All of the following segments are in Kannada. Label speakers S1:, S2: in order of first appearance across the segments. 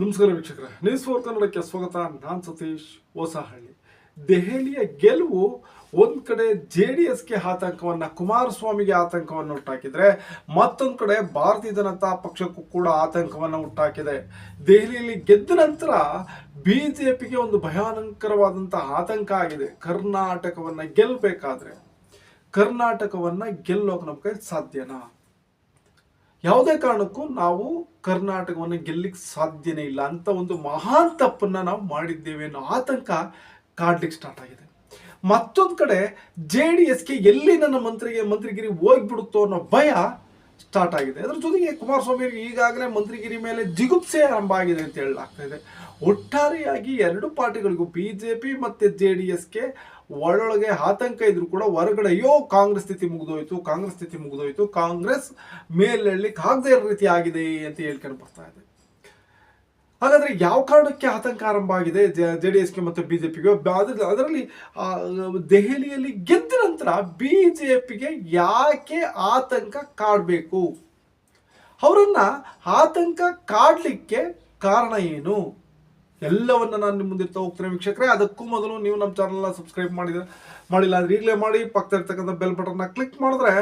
S1: ನಮಸ್ಕಾರ ವೀಕ್ಷಕರೇ ನ್ಯೂಸ್ ಫೋರ್ ಕನ್ನಡಕ್ಕೆ ಸ್ವಾಗತ. ನಾನು ಸತೀಶ್ ಹೊಸಹಳ್ಳಿ. ದೆಹಲಿಯ ಗೆಲುವು ಒಂದು ಕಡೆ ಜೆ ಡಿ ಎಸ್ಗೆ ಆತಂಕವನ್ನ ಕುಮಾರಸ್ವಾಮಿಗೆ ಆತಂಕವನ್ನು ಉಂಟಾಕಿದ್ರೆ, ಮತ್ತೊಂದು ಕಡೆ ಭಾರತೀಯ ಜನತಾ ಪಕ್ಷಕ್ಕೂ ಕೂಡ ಆತಂಕವನ್ನು ಉಂಟಾಕಿದೆ. ದೆಹಲಿಯಲ್ಲಿ ಗೆದ್ದ ನಂತರ ಬಿಜೆಪಿಗೆ ಒಂದು ಭಯಾನಕರವಾದಂತಹ ಆತಂಕ ಆಗಿದೆ. ಕರ್ನಾಟಕವನ್ನ ಗೆಲ್ಲಬೇಕಾದ್ರೆ ಕರ್ನಾಟಕವನ್ನ ಗೆಲ್ಲೋಕೆ ನಮ್ಮ ಸಾಧ್ಯನಾ? ಯಾವುದೇ ಕಾರಣಕ್ಕೂ ನಾವು ಕರ್ನಾಟಕವನ್ನು ಗೆಲ್ಲಕ್ಕೆ ಸಾಧ್ಯನೇ ಇಲ್ಲ ಅಂತ ಒಂದು ಮಹಾನ್ ತಪ್ಪನ್ನ ನಾವು ಮಾಡಿದ್ದೇವೆ ಅನ್ನೋ ಆತಂಕ ಕಾಡ್ಲಿಕ್ಕೆ ಸ್ಟಾರ್ಟ್ ಆಗಿದೆ. ಮತ್ತೊಂದು ಕಡೆ ಜೆ ಡಿ ಎಸ್ಗೆ ಎಲ್ಲಿ ನನ್ನ ಮಂತ್ರಿಗೆ, ಮಂತ್ರಿಗಿರಿ ಹೋಗ್ಬಿಡುತ್ತೋ ಅನ್ನೋ ಭಯ ಸ್ಟಾರ್ಟ್ ಆಗಿದೆ. ಅದ್ರ ಜೊತೆಗೆ ಕುಮಾರಸ್ವಾಮಿ ಅವರಿಗೆ ಈಗಾಗಲೇ ಮಂತ್ರಿಗಿರಿ ಮೇಲೆ ಜಿಗುಪ್ಸೆ ಆರಂಭ ಆಗಿದೆ ಅಂತ ಹೇಳಲಾಗ್ತಾ ಇದೆ. ಒಟ್ಟಾರೆಯಾಗಿ ಎರಡು ಪಾರ್ಟಿಗಳಿಗೂ ಬಿಜೆಪಿ ಮತ್ತೆ ಜೆ ಡಿ ಎಸ್ಗೆ ಒಳೊಳಗೆ ಆತಂಕ ಇದ್ರು ಕೂಡ ಹೊರಗಡೆ, ಅಯ್ಯೋ, ಕಾಂಗ್ರೆಸ್ ಸ್ಥಿತಿ ಮುಗಿದೋಯ್ತು, ಕಾಂಗ್ರೆಸ್ ಸ್ಥಿತಿ ಮುಗಿದೋಯ್ತು, ಕಾಂಗ್ರೆಸ್ ಮೇಲೆಳ್ಲಿಕ್ಕೆ ಆಗದೇ ಇರೋ ರೀತಿ ಆಗಿದೆ ಅಂತ ಹೇಳ್ಕೊಂಡು ಬರ್ತಾ ಇದೆ. ಹಾಗಾದ್ರೆ ಯಾವ ಕಾರಣಕ್ಕೆ ಆತಂಕ ಆರಂಭ ಆಗಿದೆ? ಜೆ ಡಿ ಎಸ್ಗೆ ಮತ್ತು ಬಿಜೆಪಿಗೆ? ಅದರಲ್ಲಿ ದೆಹಲಿಯಲ್ಲಿ ಗೆದ್ದ ನಂತರ ಬಿಜೆಪಿಗೆ ಯಾಕೆ ಆತಂಕ ಕಾಡಬೇಕು? ಅವರನ್ನ ಆತಂಕ ಕಾಡಲಿಕ್ಕೆ ಕಾರಣ ಏನು? ಎಲ್ಲವನ್ನ ನಾನು ನಿಮ್ಮ ಮುಂದಿರ್ತಾ ಹೋಗ್ತೇನೆ ವೀಕ್ಷಕರೇ. ಅದಕ್ಕೂ ಮೊದಲು ನೀವು ನಮ್ಮ ಚಾನಲ್ನ ಸಬ್ಸ್ಕ್ರೈಬ್ ಮಾಡಿದ್ರೆ, ಮಾಡಿಲ್ಲ ಅಂದ್ರೆ ಈಗಲೇ ಮಾಡಿ. ಪಕ್ಕದ ಇರ್ತಕ್ಕಂಥ ಬೆಲ್ ಬಟನ್ನ ಕ್ಲಿಕ್ ಮಾಡಿದ್ರೆ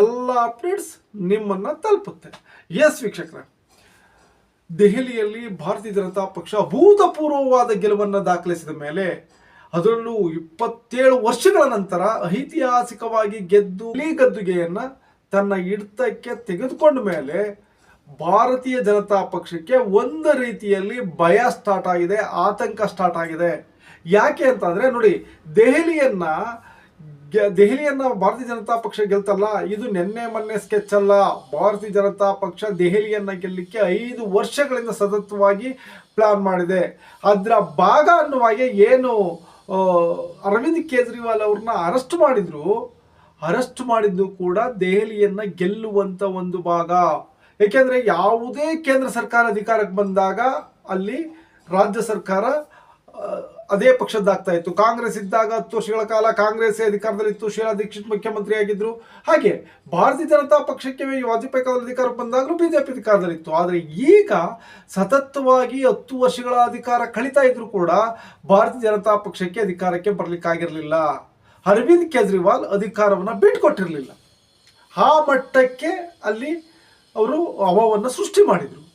S1: ಎಲ್ಲ ಅಪ್ಡೇಟ್ಸ್ ನಿಮ್ಮನ್ನ ತಲುಪುತ್ತೆ. ಎಸ್ ವೀಕ್ಷಕರೇ. ದೆಹಲಿಯಲ್ಲಿ ಭಾರತೀಯ ಜನತಾ ಪಕ್ಷ ಅಭೂತಪೂರ್ವವಾದ ಗೆಲುವನ್ನು ದಾಖಲಿಸಿದ ಮೇಲೆ ಅದರಲ್ಲೂ ಇಪ್ಪತ್ತೇಳು ವರ್ಷಗಳ ನಂತರ ಐತಿಹಾಸಿಕವಾಗಿ ಗೆದ್ದು ಗದ್ದುಗೆಯನ್ನು ತನ್ನ ಹಿಡಿತಕ್ಕೆ ತೆಗೆದುಕೊಂಡ ಮೇಲೆ ಭಾರತೀಯ ಜನತಾ ಪಕ್ಷಕ್ಕೆ ಒಂದು ರೀತಿಯಲ್ಲಿ ಭಯ ಸ್ಟಾರ್ಟ್ ಆಗಿದೆ, ಆತಂಕ ಸ್ಟಾರ್ಟ್ ಆಗಿದೆ. ಯಾಕೆ ಅಂತಂದರೆ ನೋಡಿ, ದೆಹಲಿಯನ್ನ ದೆಹಲಿಯನ್ನ ಭಾರತೀಯ ಜನತಾ ಪಕ್ಷ ಗೆಲ್ತಲ್ಲ? ಇದು ನಿನ್ನೆ ಮೊನ್ನೆ ಸ್ಕೆಚ್ ಅಲ್ಲ. ಭಾರತೀಯ ಜನತಾ ಪಕ್ಷ ದೆಹಲಿಯನ್ನ ಗೆಲ್ಲಕ್ಕೆ ಐದು ವರ್ಷಗಳಿಂದ ಸತತವಾಗಿ ಪ್ಲಾನ್ ಮಾಡಿದೆ. ಅದರ ಭಾಗ ಅನ್ನುವಾಗೆ ಏನು ಅರವಿಂದ್ ಕೇಜ್ರಿವಾಲ್ ಅವ್ರನ್ನ ಅರೆಸ್ಟ್ ಮಾಡಿದ್ರು. ಅರೆಸ್ಟ್ ಮಾಡಿದ್ದು ಕೂಡ ದೆಹಲಿಯನ್ನ ಗೆಲ್ಲುವಂತ ಒಂದು ಭಾಗ. ಏಕೆಂದ್ರೆ ಯಾವುದೇ ಕೇಂದ್ರ ಸರ್ಕಾರ ಅಧಿಕಾರಕ್ಕೆ ಬಂದಾಗ ಅಲ್ಲಿ ರಾಜ್ಯ ಸರ್ಕಾರ ಅದೇ ಪಕ್ಷದ್ದಾಗ್ತಾ ಇತ್ತು. ಕಾಂಗ್ರೆಸ್ ಇದ್ದಾಗ ಹತ್ತು ವರ್ಷಗಳ ಕಾಲ ಕಾಂಗ್ರೆಸ್ ಅಧಿಕಾರದಲ್ಲಿತ್ತು. ಶೀಲಾ ದೀಕ್ಷಿತ್ ಮುಖ್ಯಮಂತ್ರಿ ಆಗಿದ್ರು ಹಾಗೆ ಭಾರತೀಯ ಜನತಾ ಪಕ್ಷಕ್ಕೆ ವಾಜಪೇಯಿ ಕಾಲದ ಅಧಿಕಾರ ಬಂದಾಗಲೂ ಬಿಜೆಪಿ ಅಧಿಕಾರದಲ್ಲಿತ್ತು. ಆದರೆ ಈಗ ಸತತವಾಗಿ ಹತ್ತು ವರ್ಷಗಳ ಅಧಿಕಾರ ಕಳೀತಾ ಇದ್ರು ಕೂಡ ಭಾರತೀಯ ಜನತಾ ಪಕ್ಷಕ್ಕೆ ಅಧಿಕಾರಕ್ಕೆ ಬರ್ಲಿಕ್ಕಾಗಿರ್ಲಿಲ್ಲ. ಅರವಿಂದ್ ಕೇಜ್ರಿವಾಲ್ ಅಧಿಕಾರವನ್ನ ಬಿಟ್ಕೊಟ್ಟಿರಲಿಲ್ಲ. ಆ ಮಟ್ಟಕ್ಕೆ ಅಲ್ಲಿ ಅವರು ಅವವನ್ನು ಸೃಷ್ಟಿ ಮಾಡಿದ್ರು.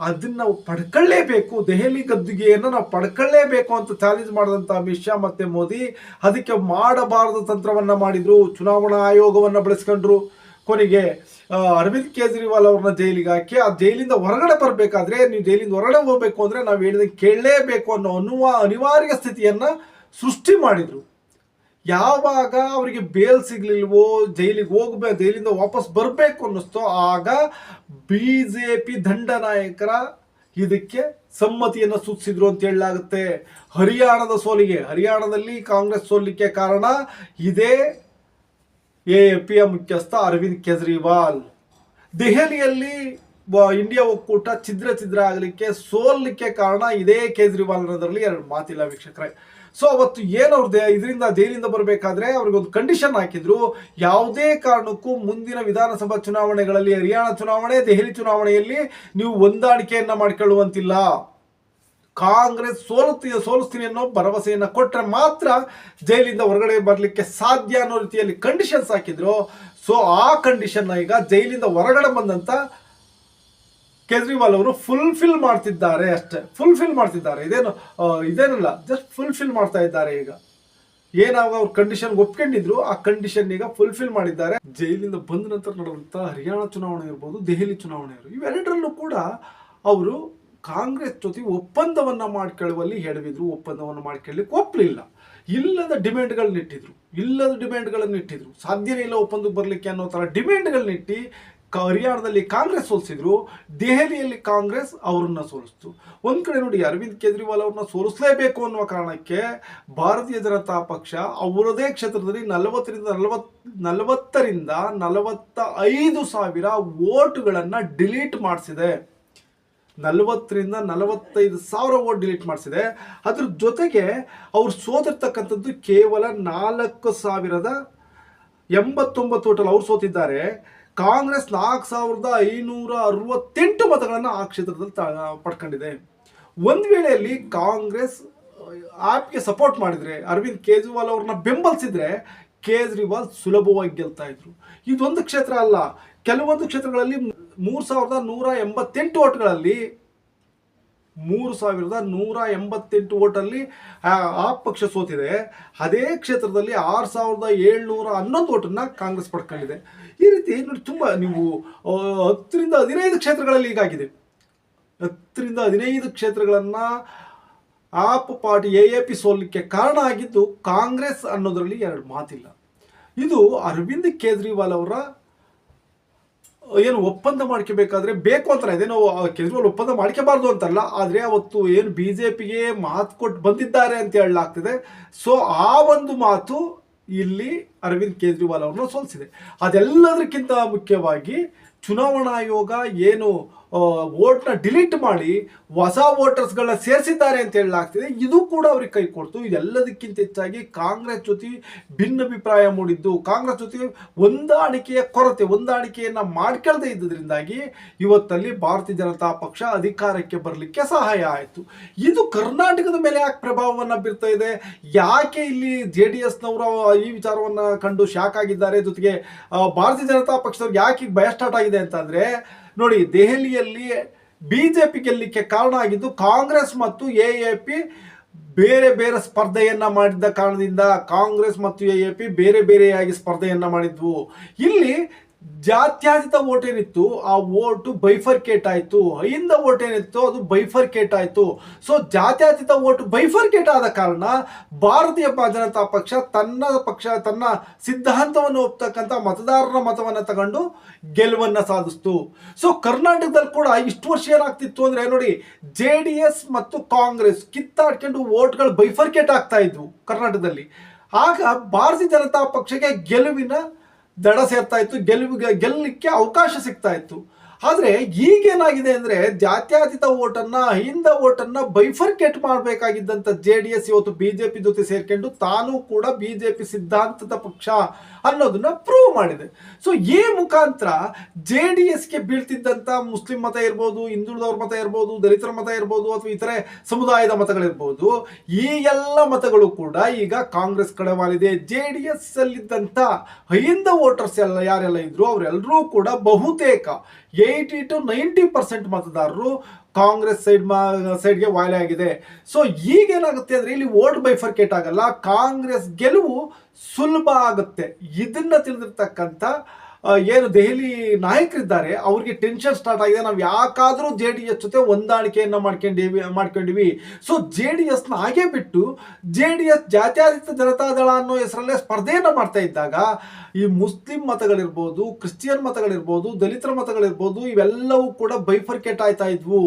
S1: ಅದನ್ನ ನಾವು ಪಡ್ಕೊಳ್ಳೇಬೇಕು. ದೆಹಲಿ ಗದ್ದುಗೆಯನ್ನು ನಾವು ಪಡ್ಕೊಳ್ಳೇಬೇಕು ಅಂತ ಚಾಲೆಂಜ್ ಮಾಡಿದಂಥ ಅಮಿತ್ ಶಾ ಮತ್ತೆ ಮೋದಿ ಅದಕ್ಕೆ ಮಾಡಬಾರದ ತಂತ್ರವನ್ನ ಮಾಡಿದ್ರು. ಚುನಾವಣಾ ಆಯೋಗವನ್ನ ಬಳಸ್ಕೊಂಡ್ರು. ಕೊನೆಗೆ ಅರವಿಂದ್ ಕೇಜ್ರಿವಾಲ್ ಅವ್ರನ್ನ ಜೈಲಿಗೆ ಹಾಕಿ ಆ ಜೈಲಿಂದ ಹೊರಗಡೆ ಬರಬೇಕಾದ್ರೆ ನೀವು ಜೈಲಿಂದ ಹೊರಗಡೆ ಹೋಗ್ಬೇಕು ಅಂದ್ರೆ ನಾವು ಹೇಳಿದಂಗೆ ಕೇಳಲೇಬೇಕು ಅನ್ನೋ ಅನುವಾ, ಅನಿವಾರ್ಯ ಸ್ಥಿತಿಯನ್ನ ಸೃಷ್ಟಿ ಮಾಡಿದ್ರು. ಯಾವಾಗ ಅವರಿಗೆ ಬೇಲ್ ಸಿಗ್ಲಿಲ್ವೋ, ಜೈಲಿಗೆ ಹೋಗ್ಬೇಕು ಜೈಲಿಂದ ವಾಪಸ್ ಬರಬೇಕು ಅನ್ನಿಸ್ತೋ, ಆಗ ಬಿ ಜೆ ಪಿ ದಂಡನಾಯಕರ ಇದಕ್ಕೆ ಸಮ್ಮತಿಯನ್ನು ಸೂಚಿಸಿದ್ರು ಅಂತ ಹೇಳಲಾಗುತ್ತೆ. ಹರಿಯಾಣದ ಸೋಲಿಗೆ, ಹರಿಯಾಣದಲ್ಲಿ ಕಾಂಗ್ರೆಸ್ ಸೋಲಿಕ್ಕೆ ಕಾರಣ ಇದೇ ಎ ಪಿಯ ಮುಖ್ಯಸ್ಥ ಅರವಿಂದ್ ಕೇಜ್ರಿವಾಲ್. ದೆಹಲಿಯಲ್ಲಿ ಇಂಡಿಯಾ ಒಕ್ಕೂಟ ಛಿದ್ರ ಛಿದ್ರ ಆಗಲಿಕ್ಕೆ ಸೋಲ್ಲಿಕ್ಕೆ ಕಾರಣ ಇದೇ ಕೇಜ್ರಿವಾಲ್ ಅನ್ನೋದರಲ್ಲಿ ಎರಡು ಮಾತಿಲ್ಲ ವೀಕ್ಷಕರೇ. ಸೊ ಅವತ್ತು ಏನವ್ರದ್ದೆ ಇದರಿಂದ, ಜೈಲಿಂದ ಬರಬೇಕಾದ್ರೆ ಅವ್ರಿಗೊಂದು ಕಂಡೀಷನ್ ಹಾಕಿದ್ರು. ಯಾವುದೇ ಕಾರಣಕ್ಕೂ ಮುಂದಿನ ವಿಧಾನಸಭಾ ಚುನಾವಣೆಗಳಲ್ಲಿ, ಹರಿಯಾಣ ಚುನಾವಣೆ, ದೆಹಲಿ ಚುನಾವಣೆಯಲ್ಲಿ ನೀವು ಹೊಂದಾಣಿಕೆಯನ್ನು ಮಾಡಿಕೊಳ್ಳುವಂತಿಲ್ಲ. ಕಾಂಗ್ರೆಸ್ ಸೋಲುತ್ತೀಯ ಸೋಲಿಸ್ತೀನಿ ಅನ್ನೋ ಭರವಸೆಯನ್ನು ಕೊಟ್ಟರೆ ಮಾತ್ರ ಜೈಲಿಂದ ಹೊರಗಡೆ ಬರಲಿಕ್ಕೆ ಸಾಧ್ಯ ಅನ್ನೋ ರೀತಿಯಲ್ಲಿ ಕಂಡೀಷನ್ಸ್ ಹಾಕಿದ್ರು. ಸೊ ಆ ಕಂಡೀಷನ್ ಈಗ ಜೈಲಿಂದ ಹೊರಗಡೆ ಬಂದಂತ ಕೇಜ್ರಿವಾಲ್ ಅವರು ಫುಲ್ಫಿಲ್ ಮಾಡ್ತಿದ್ದಾರೆ ಅಷ್ಟೇ. ಫುಲ್ಫಿಲ್ ಮಾಡ್ತಿದ್ದಾರೆ. ಇದೇನು ಇದೇನಲ್ಲ ಜಸ್ಟ್ ಫುಲ್ಫಿಲ್ ಮಾಡ್ತಾ ಇದ್ದಾರೆ ಈಗ. ಏನಾಗ ಅವ್ರ ಕಂಡೀಷನ್ ಒಪ್ಕೊಂಡಿದ್ರು, ಆ ಕಂಡೀಷನ್ ಈಗ ಫುಲ್ಫಿಲ್ ಮಾಡಿದ್ದಾರೆ. ಜೈಲಿಂದ ಬಂದ ನಂತರ ನಡೆದಂತ ಹರಿಯಾಣ ಚುನಾವಣೆ ಇರ್ಬೋದು, ದೆಹಲಿ ಚುನಾವಣೆ ಇರ್ಬೋದು, ಇವೆರಡರಲ್ಲೂ ಕೂಡ ಅವರು ಕಾಂಗ್ರೆಸ್ ಜೊತೆ ಒಪ್ಪಂದವನ್ನ ಮಾಡ್ಕೊಳ್ಳುವಲ್ಲಿ ಎಡವಿದ್ರು ಒಪ್ಪಂದವನ್ನು ಮಾಡ್ಕೊಳ್ಳಿಕ್ಕೆ ಒಪ್ಪಲಿಲ್ಲ ಇಲ್ಲದ ಡಿಮ್ಯಾಂಡ್ಗಳನ್ನ ಇಟ್ಟಿದ್ರು ಇಲ್ಲದ ಡಿಮ್ಯಾಂಡ್ಗಳನ್ನು ಇಟ್ಟಿದ್ರು ಸಾಧ್ಯನೇ ಇಲ್ಲ ಒಪ್ಪಂದಕ್ಕೆ ಬರಲಿಕ್ಕೆ ಅನ್ನೋ ಥರ ಡಿಮ್ಯಾಂಡ್ಗಳನ್ನಿಟ್ಟು ಹರಿಯಾಣದಲ್ಲಿ ಕಾಂಗ್ರೆಸ್ ಸೋಲಿಸಿದ್ರು, ದೆಹಲಿಯಲ್ಲಿ ಕಾಂಗ್ರೆಸ್ ಅವರನ್ನ ಸೋಲಿಸ್ತು. ಒಂದು ಕಡೆ ನೋಡಿ ಅರವಿಂದ್ ಕೇಜ್ರಿವಾಲ್ ಅವ್ರನ್ನ ಸೋಲಿಸಲೇಬೇಕು ಅನ್ನುವ ಕಾರಣಕ್ಕೆ ಭಾರತೀಯ ಜನತಾ ಪಕ್ಷ ಅವರದೇ ಕ್ಷೇತ್ರದಲ್ಲಿ ನಲವತ್ತರಿಂದ ನಲವತ್ ನಲವತ್ತರಿಂದ ನಲವತ್ತ ಐದು ಸಾವಿರ ವೋಟ್ಗಳನ್ನು ಡಿಲೀಟ್ ಮಾಡಿಸಿದೆ. ನಲವತ್ತರಿಂದ ನಲವತ್ತೈದು ಸಾವಿರ ವೋಟ್ ಡಿಲೀಟ್ ಮಾಡಿಸಿದೆ. ಅದ್ರ ಜೊತೆಗೆ ಅವ್ರು ಸೋತಿರ್ತಕ್ಕಂಥದ್ದು ಕೇವಲ ನಾಲ್ಕು ಸಾವಿರದ ಎಂಬತ್ತೊಂಬತ್ತು ಓಟಲ್ಲಿ ಅವ್ರು ಸೋತಿದ್ದಾರೆ. ಕಾಂಗ್ರೆಸ್ ನಾಲ್ಕು ಸಾವಿರದ ಐನೂರ ಅರವತ್ತೆಂಟು ಮತಗಳನ್ನು ಆ ಕ್ಷೇತ್ರದಲ್ಲಿ ತ- ಪಡ್ಕೊಂಡಿದೆ. ಒಂದು ವೇಳೆಯಲ್ಲಿ ಕಾಂಗ್ರೆಸ್ ಆಪ್ಗೆ ಸಪೋರ್ಟ್ ಮಾಡಿದರೆ, ಅರವಿಂದ್ ಕೇಜ್ರಿವಾಲ್ ಅವ್ರನ್ನ ಬೆಂಬಲಿಸಿದ್ರೆ, ಕೇಜ್ರಿವಾಲ್ ಸುಲಭವಾಗಿ ಗೆಲ್ತಾ ಇದ್ರು. ಇದೊಂದು ಕ್ಷೇತ್ರ ಅಲ್ಲ. ಕೆಲವೊಂದು ಕ್ಷೇತ್ರಗಳಲ್ಲಿ ಮೂರು ಸಾವಿರದ ನೂರ ಎಂಬತ್ತೆಂಟು ಓಟ್ಗಳಲ್ಲಿ, ಮೂರು ಸಾವಿರದ ನೂರ ಎಂಬತ್ತೆಂಟು ಓಟಲ್ಲಿ, ಆ ಪಕ್ಷ ಸೋತಿದೆ. ಅದೇ ಕ್ಷೇತ್ರದಲ್ಲಿ ಆರು ಸಾವಿರದ ಏಳ್ನೂರ ಹನ್ನೊಂದು ಓಟನ್ನು ಕಾಂಗ್ರೆಸ್ ಪಡ್ಕೊಂಡಿದೆ. ಈ ರೀತಿ ನೋಡಿ ತುಂಬ ನೀವು ಹತ್ತರಿಂದ ಹದಿನೈದು ಕ್ಷೇತ್ರಗಳಲ್ಲಿ ಈಗಾಗಿದೆ ಹತ್ತರಿಂದ ಹದಿನೈದು ಕ್ಷೇತ್ರಗಳನ್ನು AAP party A A P ಸೋಲಿಕ್ಕೆ ಕಾರಣ ಆಗಿದ್ದು ಕಾಂಗ್ರೆಸ್ ಅನ್ನೋದರಲ್ಲಿ ಎರಡು ಮಾತಿಲ್ಲ. ಇದು ಅರವಿಂದ್ ಕೇಜ್ರಿವಾಲ್ ಅವರ, ಏನು ಒಪ್ಪಂದ ಮಾಡ್ಕೋಬೇಕಾದ್ರೆ ಬೇಕು ಅಂತಾರೆ. ಅದೇನೋ ಕೇಜ್ರಿವಾಲ್ ಒಪ್ಪಂದ ಮಾಡ್ಕೋಬಾರ್ದು ಅಂತಲ್ಲ, ಆದರೆ ಅವತ್ತು ಏನು ಬಿ ಜೆ ಪಿಗೆ ಮಾತು ಕೊಟ್ಟು ಬಂದಿದ್ದಾರೆ ಅಂತ ಹೇಳಲಾಗ್ತದೆ. ಸೊ ಆ ಒಂದು ಮಾತು ಇಲ್ಲಿ ಅರವಿಂದ್ ಕೇಜ್ರಿವಾಲ್ ಅವ್ರನ್ನ ಸೋಲಿಸಿದೆ. ಅದೆಲ್ಲದಕ್ಕಿಂತ ಮುಖ್ಯವಾಗಿ ಚುನಾವಣಾ ಆಯೋಗ ಏನು ವೋಟ್ನ ಡಿಲೀಟ್ ಮಾಡಿ ಹೊಸ ವೋಟರ್ಸ್ಗಳನ್ನ ಸೇರಿಸಿದ್ದಾರೆ ಅಂತ ಹೇಳಲಾಗ್ತಿದೆ. ಇದು ಕೂಡ ಅವ್ರಿಗೆ ಕೈ ಕೊಡ್ತು. ಇದೆಲ್ಲದಕ್ಕಿಂತ ಹೆಚ್ಚಾಗಿ ಕಾಂಗ್ರೆಸ್ ಜೊತೆ ಭಿನ್ನಾಭಿಪ್ರಾಯ ಮೂಡಿದ್ದು. ಕಾಂಗ್ರೆಸ್ ಜೊತೆ ಹೊಂದಾಣಿಕೆಯ ಕೊರತೆ, ಹೊಂದಾಣಿಕೆಯನ್ನು ಮಾಡ್ಕೊಳ್ದೇ ಇದ್ದದ್ರಿಂದಾಗಿ ಇವತ್ತಲ್ಲಿ ಭಾರತೀಯ ಜನತಾ ಪಕ್ಷ ಅಧಿಕಾರಕ್ಕೆ ಬರಲಿಕ್ಕೆ ಸಹಾಯ ಆಯಿತು. ಇದು ಕರ್ನಾಟಕದ ಮೇಲೆ ಯಾಕೆ ಪ್ರಭಾವವನ್ನು ಬೀರ್ತಾ ಇದೆ? ಯಾಕೆ ಇಲ್ಲಿ ಜೆ ಡಿ ಎಸ್ನವರು ಈ ವಿಚಾರವನ್ನು ಕಂಡು ಶಾಕ್ ಆಗಿದ್ದಾರೆ? ಜೊತೆಗೆ ಭಾರತೀಯ ಜನತಾ ಪಕ್ಷದವ್ರಿಗೆ ಯಾಕೆ ಈಗ ಭಯ ಸ್ಟಾರ್ಟ್ ಆಗಿದೆ ಅಂತಂದ್ರೆ ನೋಡಿ, ದೆಹಲಿಯಲ್ಲಿ ಬಿಜೆಪಿ ಗೆಲ್ಲಲಿಕ್ಕೆ ಕಾರಣ ಆಗಿದ್ದು ಕಾಂಗ್ರೆಸ್ ಮತ್ತು ಎ ಎ ಪಿ ಬೇರೆ ಬೇರೆ ಸ್ಪರ್ಧೆಯನ್ನ ಮಾಡಿದ್ದ ಕಾರಣದಿಂದ ಕಾಂಗ್ರೆಸ್ ಮತ್ತು ಎ ಎ ಪಿ ಬೇರೆ ಬೇರೆಯಾಗಿ ಸ್ಪರ್ಧೆಯನ್ನ ಮಾಡಿದ್ವು. ಇಲ್ಲಿ ಜಾತ್ಯತೀತ ಓಟ್ ಏನಿತ್ತು? ಆ ಓಟು ಬೈಫರ್ಕೇಟ್ ಆಯಿತು. ಅಹಿಂದ ಓಟ್ ಏನಿತ್ತು? ಅದು ಬೈಫರ್ಕೇಟ್ ಆಯಿತು. ಸೊ ಜಾತ್ಯಾತೀತ ಓಟ್ ಬೈಫರ್ಕೇಟ್ ಆದ ಕಾರಣ ಭಾರತೀಯ ಜನತಾ ಪಕ್ಷ ತನ್ನ ಪಕ್ಷ, ತನ್ನ ಸಿದ್ಧಾಂತವನ್ನು ಒಪ್ತಕ್ಕಂಥ ಮತದಾರರ ಮತವನ್ನು ತಗೊಂಡು ಗೆಲುವನ್ನು ಸಾಧಿಸ್ತು. ಸೊ ಕರ್ನಾಟಕದಲ್ಲಿ ಕೂಡ ಇಷ್ಟು ವರ್ಷ ಏನಾಗ್ತಿತ್ತು ಅಂದ್ರೆ ನೋಡಿ, ಜೆ ಡಿ ಎಸ್ ಮತ್ತು ಕಾಂಗ್ರೆಸ್ ಕಿತ್ತಾಡ್ಕೊಂಡು ಓಟ್ಗಳು ಬೈಫರ್ಕೇಟ್ ಆಗ್ತಾ ಇದ್ವು ಕರ್ನಾಟಕದಲ್ಲಿ. ಆಗ ಭಾರತೀಯ ಜನತಾ ಪಕ್ಷಕ್ಕೆ ಗೆಲುವಿನ ದಡ ಸೇರ್ತಾ ಇತ್ತು ಗೆಲುವಿಗೆ ಗೆಲ್ಲಲಿಕ್ಕೆ ಅವಕಾಶ ಸಿಗ್ತಾ ಇತ್ತು. ಆದರೆ ಈಗೇನಾಗಿದೆ ಅಂದರೆ ಜಾತ್ಯತೀತ ಓಟನ್ನು ಹಿಂದ ಓಟನ್ನು ಬೈಫರ್ಕೇಟ್ ಮಾಡಬೇಕಾಗಿದ್ದಂಥ ಜೆ ಡಿ ಎಸ್ ಇವತ್ತು ಬಿ ಜೆ ಪಿ ಜೊತೆ ಸೇರ್ಕೊಂಡು ತಾನೂ ಕೂಡ ಬಿ ಜೆ ಪಿ ಸಿದ್ಧಾಂತದ ಪಕ್ಷ ಅನ್ನೋದನ್ನ ಪ್ರೂವ್ ಮಾಡಿದೆ. ಸೊ ಈ ಮುಖಾಂತರ ಜೆ ಡಿ ಎಸ್ಗೆ ಬೀಳ್ತಿದ್ದಂಥ ಮುಸ್ಲಿಂ ಮತ ಇರ್ಬೋದು, ಹಿಂದುಳಿದವ್ರ ಮತ ಇರ್ಬೋದು, ದಲಿತರ ಮತ ಇರ್ಬೋದು ಅಥವಾ ಇತರೆ ಸಮುದಾಯದ ಮತಗಳಿರ್ಬೋದು, ಈ ಎಲ್ಲ ಮತಗಳು ಕೂಡ ಈಗ ಕಾಂಗ್ರೆಸ್ ಕಡೆ ವಾಲಿದೆ ಜೆ ಡಿ ಎಸ್ ಅಲ್ಲಿದ್ದಂಥ ಹಿಂದ ವೋಟರ್ಸ್ ಎಲ್ಲ ಯಾರೆಲ್ಲ ಇದ್ರು ಅವರೆಲ್ಲರೂ ಕೂಡ ಬಹುತೇಕ ಏಯ್ಟಿ ಟು ನೈಂಟಿ ಪರ್ಸೆಂಟ್ ಮತದಾರರು ಕಾಂಗ್ರೆಸ್ ಸೈಡ್ ಸೈಡ್ಗೆ ವಾಯ್ಲೆ ಆಗಿದೆ. ಸೊ ಈಗೇನಾಗುತ್ತೆ ಅಂದ್ರೆ ಇಲ್ಲಿ ವೋಟ್ ಬೈಫರ್ಕೇಟ್ ಆಗಲ್ಲ. ಕಾಂಗ್ರೆಸ್ ಗೆಲುವು ಸುಲಭ ಆಗುತ್ತೆ. ಇದನ್ನು ತಿಳಿದಿರ್ತಕ್ಕಂಥ ಏನು ದೆಹಲಿ ನಾಯಕರಿದ್ದಾರೆ, ಅವ್ರಿಗೆ ಟೆನ್ಷನ್ ಸ್ಟಾರ್ಟ್ ಆಗಿದೆ. ನಾವು ಯಾಕಾದರೂ ಜೆ ಡಿ ಎಸ್ ಜೊತೆ ಹೊಂದಾಣಿಕೆಯನ್ನು ಮಾಡ್ಕೊಂಡಿವಿ ಮಾಡ್ಕೊಂಡಿವಿ. ಸೊ ಜೆ ಡಿ ಎಸ್ನ ಹಾಗೆ ಬಿಟ್ಟು ಜೆ ಡಿ ಎಸ್ ಜಾತ್ಯತೀತ ಜನತಾದಳ ಅನ್ನೋ ಹೆಸರಲ್ಲೇ ಸ್ಪರ್ಧೆಯನ್ನು ಮಾಡ್ತಾ ಇದ್ದಾಗ, ಈ ಮುಸ್ಲಿಂ ಮತಗಳಿರ್ಬೋದು, ಕ್ರಿಶ್ಚಿಯನ್ ಮತಗಳಿರ್ಬೋದು, ದಲಿತರ ಮತಗಳಿರ್ಬೋದು, ಇವೆಲ್ಲವೂ ಕೂಡ ಬೈಫರ್ಕೇಟ್ ಆಯ್ತಾ ಇದ್ವು.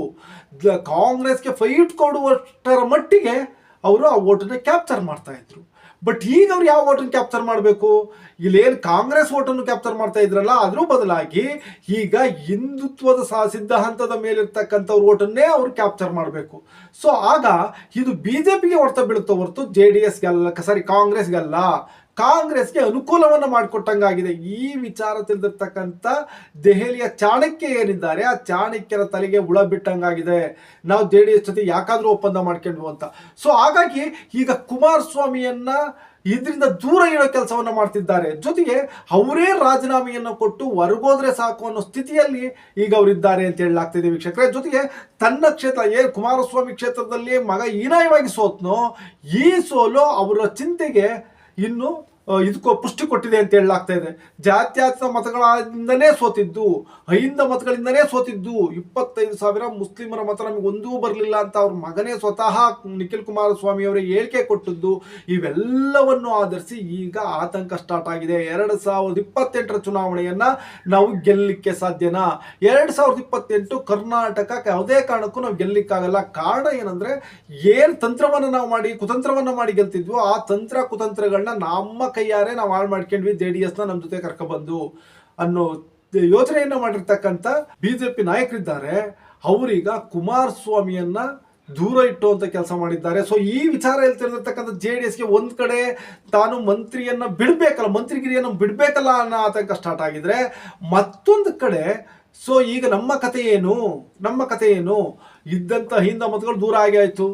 S1: ಕಾಂಗ್ರೆಸ್ಗೆ ಫೈಟ್ ಕೊಡುವಷ್ಟರ ಮಟ್ಟಿಗೆ ಅವರು ಆ ಓಟನ್ನ ಕ್ಯಾಪ್ಚರ್ ಮಾಡ್ತಾ ಇದ್ರು. ಬಟ್ ಈಗ ಅವ್ರು ಯಾವ ಓಟನ್ನು ಕ್ಯಾಪ್ಚರ್ ಮಾಡಬೇಕು? ಇಲ್ಲೇನು ಕಾಂಗ್ರೆಸ್ ಓಟನ್ನು ಕ್ಯಾಪ್ಚರ್ ಮಾಡ್ತಾ ಇದ್ರಲ್ಲ, ಅದ್ರ ಬದಲಾಗಿ ಈಗ ಹಿಂದುತ್ವದ ಸಾ ಸಿದ್ಧಾಂತದ ಮೇಲಿರ್ತಕ್ಕಂಥವ್ರ ಓಟನ್ನೇ ಅವ್ರು ಕ್ಯಾಪ್ಚರ್ ಮಾಡಬೇಕು. ಸೊ ಆಗ ಇದು ಬಿ ಜೆ ಪಿಗೆ ಹೊಡೆತ ಬೀಳುತ್ತೋ ಹೊರತು ಜೆ ಡಿ ಎಸ್ಗೆಲ್ಲ ಸಾರಿ ಕಾಂಗ್ರೆಸ್ಗಲ್ಲ. ಕಾಂಗ್ರೆಸ್ಗೆ ಅನುಕೂಲವನ್ನು ಮಾಡಿಕೊಟ್ಟಂಗಾಗಿದೆ. ಈ ವಿಚಾರ ತಿಳಿದಿರ್ತಕ್ಕಂಥ ದೆಹಲಿಯ ಚಾಣಕ್ಯ ಏನಿದ್ದಾರೆ, ಆ ಚಾಣಕ್ಯರ ತಲೆಗೆ ಹುಳ ಬಿಟ್ಟಂಗಾಗಿದೆ. ನಾವು ಜೆ ಡಿ ಎಸ್ ಜೊತೆ ಯಾಕಾದ್ರೂ ಒಪ್ಪಂದ ಮಾಡ್ಕೊಂಡ್ವು ಅಂತ. ಸೊ ಹಾಗಾಗಿ ಈಗ ಕುಮಾರಸ್ವಾಮಿಯನ್ನ ಇದರಿಂದ ದೂರ ಇಡೋ ಕೆಲಸವನ್ನ ಮಾಡ್ತಿದ್ದಾರೆ. ಜೊತೆಗೆ ಅವರೇ ರಾಜೀನಾಮೆಯನ್ನು ಕೊಟ್ಟು ಹೊರಗೋದ್ರೆ ಸಾಕು ಅನ್ನೋ ಸ್ಥಿತಿಯಲ್ಲಿ ಈಗ ಅವರಿದ್ದಾರೆ ಅಂತ ಹೇಳಲಾಗ್ತಿದೆ ವೀಕ್ಷಕರೇ. ಜೊತೆಗೆ ತನ್ನ ಕ್ಷೇತ್ರ, ಏ ಕುಮಾರಸ್ವಾಮಿ ಕ್ಷೇತ್ರದಲ್ಲಿ ಮಗ ಹೀನಾಯವಾಗಿ ಸೋತ್ನೋ, ಈ ಸೋಲು ಅವರ ಚಿಂತೆಗೆ ಇನ್ನು ಆ, ಇದಕ್ಕೂ ಪುಷ್ಟಿ ಕೊಟ್ಟಿದೆ ಅಂತ ಹೇಳಲಾಗ್ತಾ ಇದೆ. ಜಾತ್ಯತೀತ ಮತಗಳಿಂದನೇ ಸೋತಿದ್ದು, ಅಹಿಂದ ಮತಗಳಿಂದನೇ ಸೋತಿದ್ದು, ಇಪ್ಪತ್ತೈದು ಸಾವಿರ ಮುಸ್ಲಿಮರ ಮತ ನಮಗೆ ಒಂದೂ ಬರಲಿಲ್ಲ ಅಂತ ಅವ್ರ ಮಗನೇ ಸ್ವತಃ ನಿಖಿಲ್ ಕುಮಾರಸ್ವಾಮಿ ಅವರೇ ಹೇಳಿಕೆ ಕೊಟ್ಟದ್ದು. ಇವೆಲ್ಲವನ್ನು ಆಧರಿಸಿ ಈಗ ಆತಂಕ ಸ್ಟಾರ್ಟ್ ಆಗಿದೆ. ಎರಡು ಸಾವಿರದ ಇಪ್ಪತ್ತೆಂಟರ ಚುನಾವಣೆಯನ್ನ ನಾವು ಗೆಲ್ಲಲಿಕ್ಕೆ ಸಾಧ್ಯನಾ? ಎರಡು ಸಾವಿರದ ಇಪ್ಪತ್ತೆಂಟು ಕರ್ನಾಟಕ ಯಾವುದೇ ಕಾರಣಕ್ಕೂ ನಾವು ಗೆಲ್ಲಲಿಕ್ಕಾಗಲ್ಲ. ಕಾರಣ ಏನಂದ್ರೆ, ಏನು ತಂತ್ರವನ್ನು ನಾವು ಮಾಡಿ, ಕುತಂತ್ರವನ್ನು ಮಾಡಿ ಗೆಲ್ತಿದ್ವೋ, ಆ ತಂತ್ರ ಕುತಂತ್ರಗಳನ್ನ ನಮ್ಮ ಕೈಯಾರೆ ನಾವು ಹಾಳು ಮಾಡ್ಕೊಂಡ್ವಿ, ಜೆ ಡಿ ಎಸ್ನ ನಮ್ಮ ಜೊತೆ ಕರ್ಕೊಬಂದು ಅನ್ನೋ ಯೋಚನೆಯನ್ನ ಮಾಡಿರ್ತಕ್ಕಂಥ ಬಿಜೆಪಿ ನಾಯಕರಿದ್ದಾರೆ. ಅವರೀಗ ಕುಮಾರಸ್ವಾಮಿಯನ್ನ ದೂರ ಇಟ್ಟು ಅಂತ ಕೆಲಸ ಮಾಡಿದ್ದಾರೆ. ಸೊ ಈ ವಿಚಾರ ಹೇಳ್ತಿರ್ತಕ್ಕಂಥ ಜೆ ಡಿ ಎಸ್ಗೆ ಒಂದು ಕಡೆ ತಾನು ಮಂತ್ರಿಯನ್ನ ಬಿಡಬೇಕಲ್ಲ, ಮಂತ್ರಿಗಿರಿಯನ್ನು ಬಿಡಬೇಕಲ್ಲ ಅನ್ನೋ ಆತಂಕ ಸ್ಟಾರ್ಟ್ ಆಗಿದ್ರೆ ಮತ್ತೊಂದು ಕಡೆ ಸೊ ಈಗ ನಮ್ಮ ಕಥೆ ಏನು, ನಮ್ಮ ಕಥೆ ಏನು? ಇದ್ದಂತ ಹಿಂದ ಮತಗಳು ದೂರ ಆಗಿ ಆಯಿತು.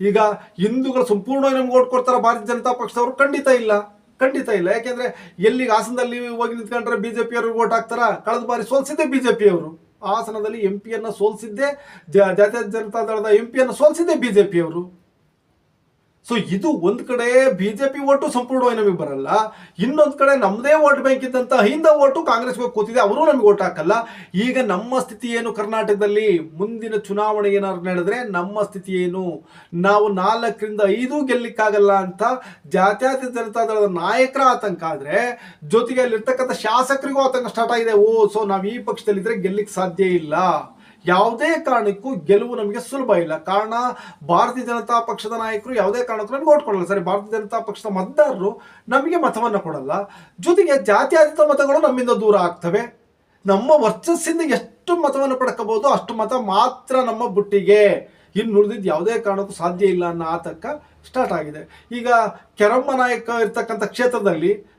S1: ಈಗ ಹಿಂದೂಗಳು ಸಂಪೂರ್ಣವಾಗಿ ನಮ್ಗೆ ಓಟ್ ಕೊಡ್ತಾರ, ಭಾರತೀಯ ಜನತಾ ಪಕ್ಷದವರು ಖಂಡಿತ ಇಲ್ಲ. ಖಂಡಿತ ಇಲ್ಲ. ಯಾಕೆಂದ್ರೆ ಎಲ್ಲಿಗೆ ಹಾಸನದಲ್ಲಿ ಹೋಗಿ ನಿಂತ್ಕೊಂಡ್ರೆ ಬಿಜೆಪಿ ಅವರು ಓಟ್ ಹಾಕ್ತಾರ? ಕಳೆದ ಬಾರಿ ಸೋಲ್ಸಿದ್ದೆ ಬಿಜೆಪಿ ಅವರು ಹಾಸನದಲ್ಲಿ ಎಂ ಪಿಯನ್ನ ಸೋಲ್ಸಿದ್ದೆ, ಜ- ಜಾತೀಯ ಜನತಾ ದಳದ ಎಂ ಪಿಯನ್ನು ಸೋಲ್ಸಿದ್ದೆ ಬಿಜೆಪಿ ಅವರು ಸೊ ಇದು ಒಂದು ಕಡೆ ಬಿಜೆಪಿ ಓಟು ಸಂಪೂರ್ಣವಾಗಿ ನಮಗೆ ಬರಲ್ಲ. ಇನ್ನೊಂದು ಕಡೆ ನಮ್ಮದೇ ವೋಟ್ ಬ್ಯಾಂಕ್ ಇದ್ದಂತ ಹಿಂದ ಓಟು ಕಾಂಗ್ರೆಸ್ಗೆ ಕೂತಿದೆ. ಅವರು ನಮಗೆ ಓಟ್ ಹಾಕಲ್ಲ. ಈಗ ನಮ್ಮ ಸ್ಥಿತಿ ಏನು ಕರ್ನಾಟಕದಲ್ಲಿ ಮುಂದಿನ ಚುನಾವಣೆ ಏನಾದ್ರು ನಡೆದ್ರೆ ನಮ್ಮ ಸ್ಥಿತಿ ಏನು? ನಾವು ನಾಲ್ಕರಿಂದ ಐದು ಗೆಲ್ಲಿಕ್ಕಾಗಲ್ಲ ಅಂತ ಜಾತ್ಯತೀತ ಜನತಾ ದಳದ ನಾಯಕರ ಆತಂಕ ಆದರೆ, ಜೊತೆಗೆ ಅಲ್ಲಿರ್ತಕ್ಕಂಥ ಶಾಸಕರಿಗೂ ಆತಂಕ ಸ್ಟಾರ್ಟ್ ಆಗಿದೆ. ಓ ಸೊ ನಾವು ಈ ಪಕ್ಷದಲ್ಲಿದ್ದರೆ ಗೆಲ್ಲಿಕ್ ಸಾಧ್ಯ ಇಲ್ಲ. ಯಾವುದೇ ಕಾರಣಕ್ಕೂ ಗೆಲುವು ನಮಗೆ ಸುಲಭ ಇಲ್ಲ. ಕಾರಣ ಭಾರತೀಯ ಜನತಾ ಪಕ್ಷದ ನಾಯಕರು ಯಾವುದೇ ಕಾರಣಕ್ಕೂ ನಮಗೆ ಓಟ್ ಕೊಡಲ್ಲ. ಸರಿ, ಭಾರತೀಯ ಜನತಾ ಪಕ್ಷದ ಮತದಾರರು ನಮಗೆ ಮತವನ್ನು ಕೊಡಲ್ಲ. ಜೊತೆಗೆ ಜಾತ್ಯತೀತ ಮತಗಳು ನಮ್ಮಿಂದ ದೂರ ಆಗ್ತವೆ. ನಮ್ಮ ವರ್ಚಸ್ಸಿಂದ ಎಷ್ಟು ಮತವನ್ನು ಪಡ್ಕೋಬಹುದು, ಅಷ್ಟು ಮತ ಮಾತ್ರ ನಮ್ಮ ಬುಟ್ಟಿಗೆ. ಇನ್ನು ಉಳಿದಿದ್ದು ಯಾವುದೇ ಕಾರಣಕ್ಕೂ ಸಾಧ್ಯ ಇಲ್ಲ ಅನ್ನೋ ಆತಂಕ ಸ್ಟಾರ್ಟ್ ಆಗಿದೆ. ಈಗ ಕೆರಮ್ಮ ನಾಯಕ ಇರ್ತಕ್ಕಂಥ ಕ್ಷೇತ್ರದಲ್ಲಿ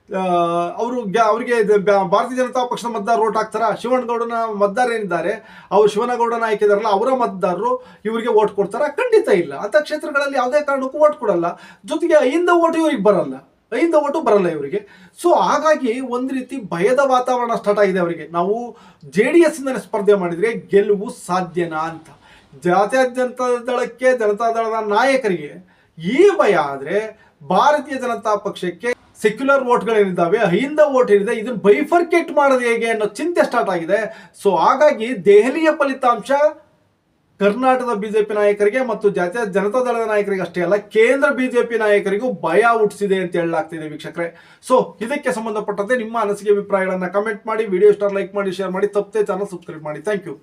S1: ಅವರು ಅವರಿಗೆ ಭಾರತೀಯ ಜನತಾ ಪಕ್ಷದ ಮತದಾರರು ಓಟ್ ಹಾಕ್ತಾರ? ಶಿವನಗೌಡನ ಮತದಾರ ಏನಿದ್ದಾರೆ, ಅವರು ಶಿವನಗೌಡನ ನಾಯಕ ಇದಾರಲ್ಲ ಅವರ ಮತದಾರರು ಇವರಿಗೆ ಓಟ್ ಕೊಡ್ತಾರ? ಖಂಡಿತ ಇಲ್ಲ. ಅಂತ ಕ್ಷೇತ್ರಗಳಲ್ಲಿ ಯಾವುದೇ ಕಾರಣಕ್ಕೂ ಓಟ್ ಕೊಡಲ್ಲ. ಜೊತೆಗೆ ಐಂದ ಓಟು ಇವ್ರಿಗೆ ಬರಲ್ಲ. ಐಂದ ಓಟು ಬರಲ್ಲ ಇವರಿಗೆ. ಸೊ ಹಾಗಾಗಿ ಒಂದು ರೀತಿ ಭಯದ ವಾತಾವರಣ ಸ್ಟಾರ್ಟ್ ಆಗಿದೆ ಅವರಿಗೆ. ನಾವು ಜೆ ಡಿ ಎಸ್ ಸ್ಪರ್ಧೆ ಮಾಡಿದ್ರೆ ಗೆಲುವು ಸಾಧ್ಯನಾ ಅಂತ. ಜಾತ್ಯ ಜನತಾ ದಳಕ್ಕೆ ಜನತಾ ದಳದ ನಾಯಕರಿಗೆ ಈ ಭಯ ಆದ್ರೆ ಭಾರತೀಯ ಜನತಾ ಪಕ್ಷಕ್ಕೆ ಸೆಕ್ಯುಲರ್ ವೋಟ್ಗಳೇನಿದ್ದಾವೆ ಅಹಿಂದ ವೋಟ್ ಏನಿದೆ, ಇದನ್ನು ಬೈಫರ್ಕೇಟ್ ಮಾಡೋದು ಹೇಗೆ ಅನ್ನೋ ಚಿಂತೆ ಸ್ಟಾರ್ಟ್ ಆಗಿದೆ. ಸೊ ಹಾಗಾಗಿ ದೆಹಲಿಯ ಫಲಿತಾಂಶ ಕರ್ನಾಟಕದ ಬಿಜೆಪಿ ನಾಯಕರಿಗೆ ಮತ್ತು ಜಾತ್ಯ ಜನತಾ ದಳದ ನಾಯಕರಿಗೆ ಅಷ್ಟೇ ಅಲ್ಲ, ಕೇಂದ್ರ ಬಿಜೆಪಿ ನಾಯಕರಿಗೂ ಭಯ ಹುಟ್ಟಿಸಿದೆ ಅಂತ ಹೇಳಲಾಗ್ತಿದೆ ವೀಕ್ಷಕರೇ. ಸೊ ಇದಕ್ಕೆ ಸಂಬಂಧಪಟ್ಟಂತೆ ನಿಮ್ಮ ಅನಿಸಿಕೆ, ಅಭಿಪ್ರಾಯಗಳನ್ನು ಕಮೆಂಟ್ ಮಾಡಿ ವಿಡಿಯೋ ಸ್ಟಾರ್ ಲೈಕ್ ಮಾಡಿ ಶೇರ್ ಮಾಡಿ, ತಪ್ಪದೆ ಚಾನಲ್ ಸಬ್ಸ್ಕ್ರೈಬ್ ಮಾಡಿ. Thank you